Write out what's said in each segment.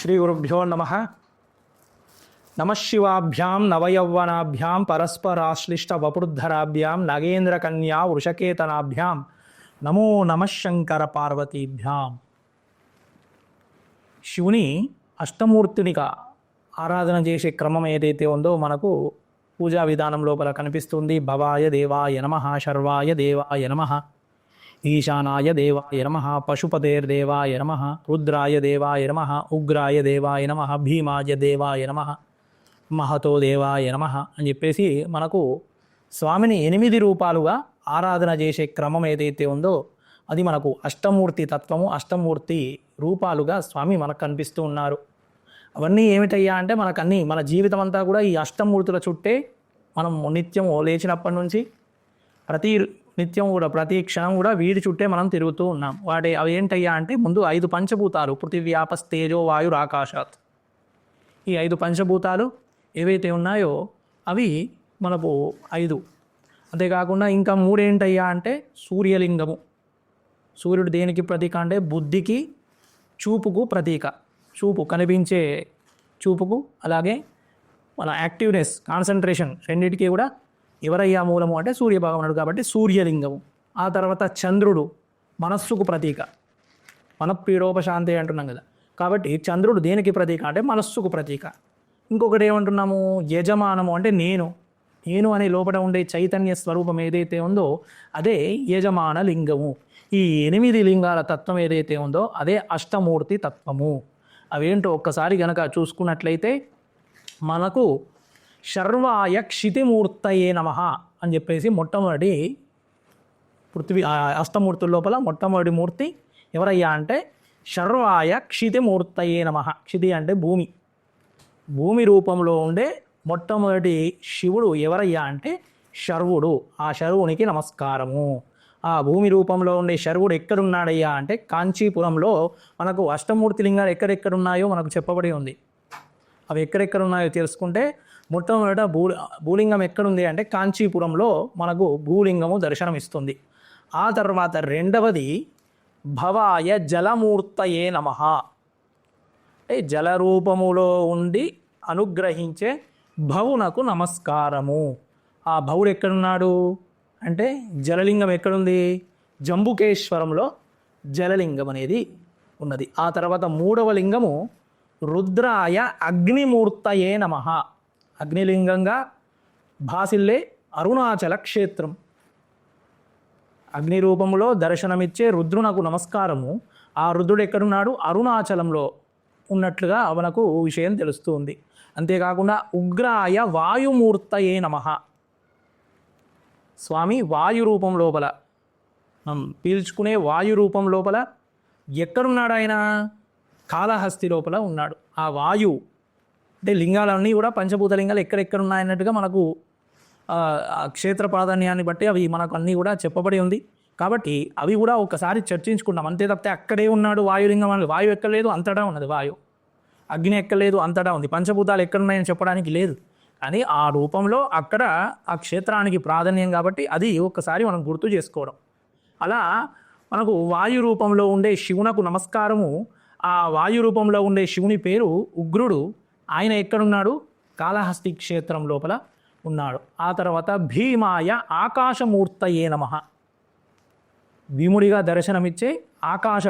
శ్రీ గురుభ్యో నమ నమశివాభ్యాం నవయౌవనాభ్యాం పరస్పరాశ్లిష్ట వపుర్ధరాభ్యాం నగేంద్రకన్యా వృషకేతనాభ్యాం నమో నమశంకర పార్వతీభ్యాం శివుని అష్టమూర్తినిగా ఆరాధన చేసే క్రమం ఏదైతే ఉందో మనకు పూజా విధానం లోపల కనిపిస్తుంది. భవాయ దేవాయ నమ శర్వాయ దేవాయ నమ. ఈశానాయ దేవాయ నమ పశుపతేర్దేవాయ నమ రుద్రాయ దేవాయ నమ ఉగ్రాయ దేవాయ నమ భీమాయ దేవాయ నమ మహతో దేవాయ నమ అని చెప్పేసి మనకు స్వామిని ఎనిమిది రూపాలుగా ఆరాధన చేసే క్రమం ఏదైతే ఉందో అది మనకు అష్టమూర్తి తత్వము అష్టమూర్తి రూపాలుగా స్వామి మనకు కనిపిస్తూ ఉన్నారు. అవన్నీ ఏమిటయ్యా అంటే మనకు అన్నీ మన జీవితం అంతా కూడా ఈ అష్టమూర్తుల చుట్టే మనం నిత్యం లేచినప్పటి నుంచి ప్రతి నిత్యం కూడా ప్రతి క్షణం కూడా వీడి చుట్టే మనం తిరుగుతూ ఉన్నాం. వాటి అవి ఏంటయ్యా అంటే ముందు ఐదు పంచభూతాలు పృథివ్యాపస్ తేజో వాయుర్ ఆకాశాత్ ఈ ఐదు పంచభూతాలు ఏవైతే ఉన్నాయో అవి మనకు ఐదు. అంతేకాకుండా ఇంకా మూడేంటయ్యా అంటే సూర్యలింగము. సూర్యుడు దేనికి ప్రతీక అంటే బుద్ధికి చూపుకు ప్రతీక. చూపు కనిపించే చూపుకు అలాగే మన యాక్టివ్నెస్ కాన్సన్ట్రేషన్ రెండింటికి కూడా ఎవరయ్యా మూలము అంటే సూర్య భగవానుడు కాబట్టి సూర్యలింగము. ఆ తర్వాత చంద్రుడు మనస్సుకు ప్రతీక. మనపీడోపశాంతి అంటున్నాం కదా. కాబట్టి చంద్రుడు దేనికి ప్రతీక అంటే మనస్సుకు ప్రతీక. ఇంకొకటి ఏమంటున్నాము? యజమానము అంటే నేను. నేను అనే లోపల ఉండే చైతన్య స్వరూపం ఏదైతే ఉందో అదే యజమాన లింగము. ఈ ఎనిమిది లింగాల తత్వం ఏదైతే ఉందో అదే అష్టమూర్తి తత్వము. అవేంటో ఒక్కసారి గనక చూసుకున్నట్లయితే మనకు శర్వాయ క్షితిమూర్తయే నమ అని చెప్పేసి మొట్టమొదటి పృథ్వీ అష్టమూర్తుల లోపల మొట్టమొదటి మూర్తి ఎవరయ్యా అంటే శర్వాయ క్షితిమూర్తయే నమ. క్షితి అంటే భూమి. భూమి రూపంలో ఉండే మొట్టమొదటి శివుడు ఎవరయ్యా అంటే శర్వుడు. ఆ శర్వునికి నమస్కారము. ఆ భూమి రూపంలో ఉండే శర్వుడు ఎక్కడున్నాడయ్యా అంటే కాంచీపురంలో మనకు అష్టమూర్తి లింగాలు ఎక్కడెక్కడున్నాయో మనకు చెప్పబడి ఉంది. అవి ఎక్కడెక్కడ ఉన్నాయో తెలుసుకుంటే మొట్టమొదట భూ భూలింగం ఎక్కడుంది అంటే కాంచీపురంలో మనకు భూలింగము దర్శనమిస్తుంది. ఆ తర్వాత రెండవది భవాయ జలమూర్తయే నమ. జలరూపములో జల రూపములో ఉండి అనుగ్రహించే భవునకు నమస్కారము. ఆ భవుడు ఎక్కడున్నాడు? అంటే జలలింగం ఎక్కడుంది? జంబుకేశ్వరంలో జలలింగం అనేది ఉన్నది. ఆ తర్వాత మూడవ లింగము రుద్రాయ అగ్నిమూర్తయే నమ. అగ్నిలింగంగా భాసిల్లే అరుణాచల క్షేత్రం అగ్ని రూపంలో దర్శనమిచ్చే రుద్రునకు నమస్కారము. ఆ రుద్రుడు ఎక్కడున్నాడు? అరుణాచలంలో ఉన్నట్లుగా అవనకు విషయం తెలుస్తుంది. అంతేకాకుండా ఉగ్రాయ వాయుమూర్తయే నమ. స్వామి వాయు రూపం లోపల. మనం పీల్చుకునే వాయు రూపం లోపల ఎక్కడున్నాడు ఆయన కాళహస్తి లోపల ఉన్నాడు. ఆ వాయు అంటే లింగాలన్నీ కూడా పంచభూత లింగాలు ఎక్కడెక్కడ ఉన్నాయన్నట్టుగా మనకు ఆ, క్షేత్ర ప్రాధాన్యాన్ని బట్టి అవి మనకు అన్నీ కూడా చెప్పబడి ఉంది. కాబట్టి అవి కూడా ఒకసారి చర్చించుకుంటాం అంతే తప్పితే అక్కడే ఉన్నాడు వాయులింగం అని. వాయు ఎక్కలేదు అంతటా ఉన్నది వాయు అగ్ని ఎక్కలేదు అంతటా ఉంది. పంచభూతాలు ఎక్కడున్నాయని చెప్పడానికి లేదు. కానీ ఆ రూపంలో అక్కడ ఆ క్షేత్రానికి ప్రాధాన్యం కాబట్టి అది ఒక్కసారి మనం గుర్తు చేసుకోవడం. అలా మనకు వాయు రూపంలో ఉండే శివునకు నమస్కారము ఆ వాయు రూపంలో ఉండే శివుని పేరు ఉగ్రుడు. ఆయన ఎక్కడున్నాడు? కాళహస్తి క్షేత్రం లోపల ఉన్నాడు. ఆ తర్వాత భీమాయ ఆకాశమూర్తయే నమ. భీముడిగా దర్శనమిచ్చే ఆకాశ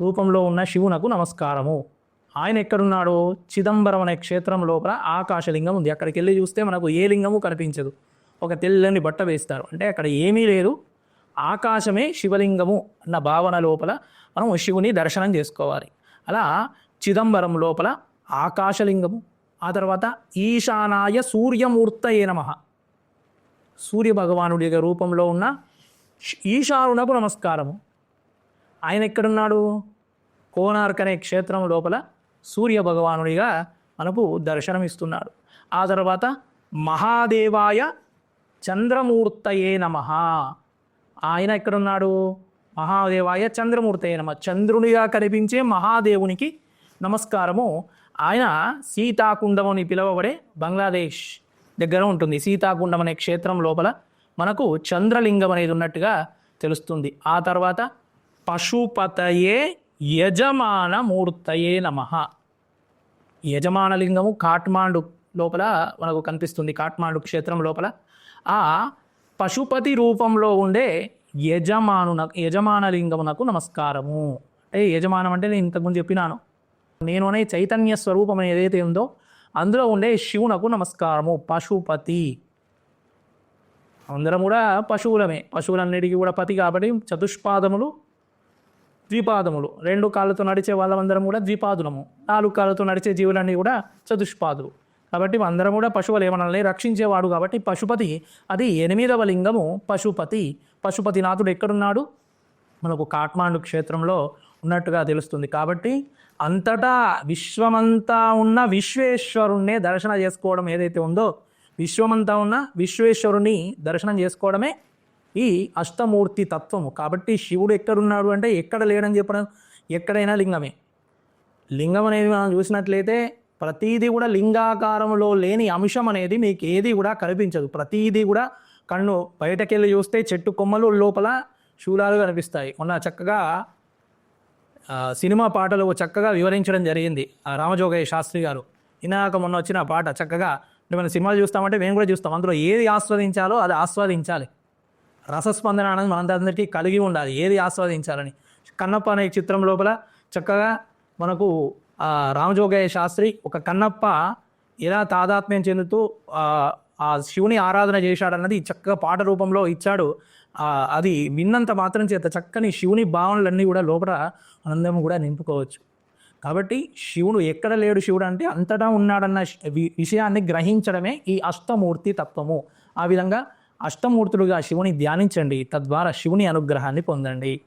రూపంలో ఉన్న శివునకు నమస్కారము. ఆయన ఎక్కడున్నాడు? చిదంబరం అనే క్షేత్రం లోపల ఆకాశలింగం ఉంది. అక్కడికి వెళ్ళి చూస్తే మనకు ఏ లింగము కనిపించదు. ఒక తెల్లని బట్ట వేస్తారు. అంటే అక్కడ ఏమీ లేదు. ఆకాశమే శివలింగము అన్న భావన లోపల మనం శివుని దర్శనం చేసుకోవాలి. అలా చిదంబరం లోపల ఆకాశలింగము ఆ తర్వాత ఈశానాయ సూర్యమూర్తయే నమ. సూర్యభగవానుడి యొక్క రూపంలో ఉన్న ఈశానునకు నమస్కారము. ఆయన ఎక్కడున్నాడు? కోనార్క్ అనే క్షేత్రం లోపల సూర్య భగవానుడిగా మనకు దర్శనమిస్తున్నాడు. ఆ తర్వాత మహాదేవాయ చంద్రమూర్తయే నమ. ఆయన ఎక్కడున్నాడు? మహాదేవాయ చంద్రమూర్తయే నమ. చంద్రునిగా కనిపించే మహాదేవునికి నమస్కారము ఆయన సీతాకుండం అని పిలువబడే బంగ్లాదేశ్ దగ్గర ఉంటుంది. సీతాకుండం అనే క్షేత్రం లోపల మనకు చంద్రలింగం అనేది ఉన్నట్టుగా తెలుస్తుంది. ఆ తర్వాత పశుపతయే యజమాన మూర్తయే నమ యజమానలింగము కాట్మాండు లోపల మనకు కనిపిస్తుంది. కాట్మాండు క్షేత్రం లోపల ఆ పశుపతి రూపంలో ఉండే యజమానున యజమానలింగమునకు నమస్కారము. అంటే యజమానం అంటే నేను ఇంతకుముందు చెప్పినాను. నేను అనే చైతన్య స్వరూపం అనేది ఏదైతే ఉందో అందులో ఉండే శివునకు నమస్కారము. పశుపతి. అందరం కూడా పశువులమే. పశువులన్నిటికీ కూడా పతి కాబట్టి చతుష్పాదములు ద్విపాదములు. రెండు కాళ్ళతో నడిచే వాళ్ళందరం కూడా ద్విపాదులము. నాలుగు కాళ్ళతో నడిచే జీవులన్నీ కూడా చతుష్పాదులు. కాబట్టి అందరం కూడా పశువులు. ఏమనల్ని రక్షించేవాడు కాబట్టి పశుపతి అది ఎనిమిదవ లింగము పశుపతి. పశుపతినాథుడు ఎక్కడున్నాడు? మనకు కాట్మాండు క్షేత్రంలో ఉన్నట్టుగా తెలుస్తుంది. కాబట్టి అంతటా విశ్వమంతా ఉన్న విశ్వేశ్వరుణ్ణే దర్శన చేసుకోవడం ఏదైతే ఉందో విశ్వమంతా ఉన్న విశ్వేశ్వరుని దర్శనం చేసుకోవడమే ఈ అష్టమూర్తి తత్వము. కాబట్టి శివుడు ఎక్కడున్నాడు అంటే ఎక్కడ లేడని చెప్పడం. ఎక్కడైనా లింగమే. లింగం అనేది మనం చూసినట్లయితే ప్రతీది కూడా లింగాకారంలో లేని అంశం అనేది మీకు ఏది కూడా కనిపించదు. ప్రతీది కూడా కన్ను బయటకెళ్ళి చూస్తే చెట్టు కొమ్మలు లోపల శూలాలు కనిపిస్తాయి. మొన్న చక్కగా సినిమా పాటలు చక్కగా వివరించడం జరిగింది. ఆ రామజోగయ్య శాస్త్రి గారు. ఇనాక మొన్న వచ్చిన పాట చక్కగా అంటే మనం సినిమాలు చూస్తామంటే మేము కూడా చూస్తాం. అందులో ఏది ఆస్వాదించాలో అది ఆస్వాదించాలి. రసస్పందన అనేది మనందరికీ కలిగి ఉండాలి. ఏది ఆస్వాదించాలని. కన్నప్ప అనే చిత్రం లోపల చక్కగా మనకు రామజోగయ్య శాస్త్రి ఒక కన్నప్ప ఎలా తాదాత్మ్యం చెందుతూ ఆ, శివుని ఆరాధన చేశాడన్నది చక్కగా పాట రూపంలో ఇచ్చాడు. అది విన్నంత మాత్రం చేత చక్కని శివుని భావనలన్నీ కూడా లోపల ఆనందం కూడా నింపుకోవచ్చు. కాబట్టి శివుడు ఎక్కడ లేడు శివుడు అంటే అంతటా ఉన్నాడన్న విషయాన్ని గ్రహించడమే ఈ అష్టమూర్తి తత్వము. ఆ విధంగా అష్టమూర్తులుగా శివుని ధ్యానించండి. తద్వారా శివుని అనుగ్రహాన్ని పొందండి.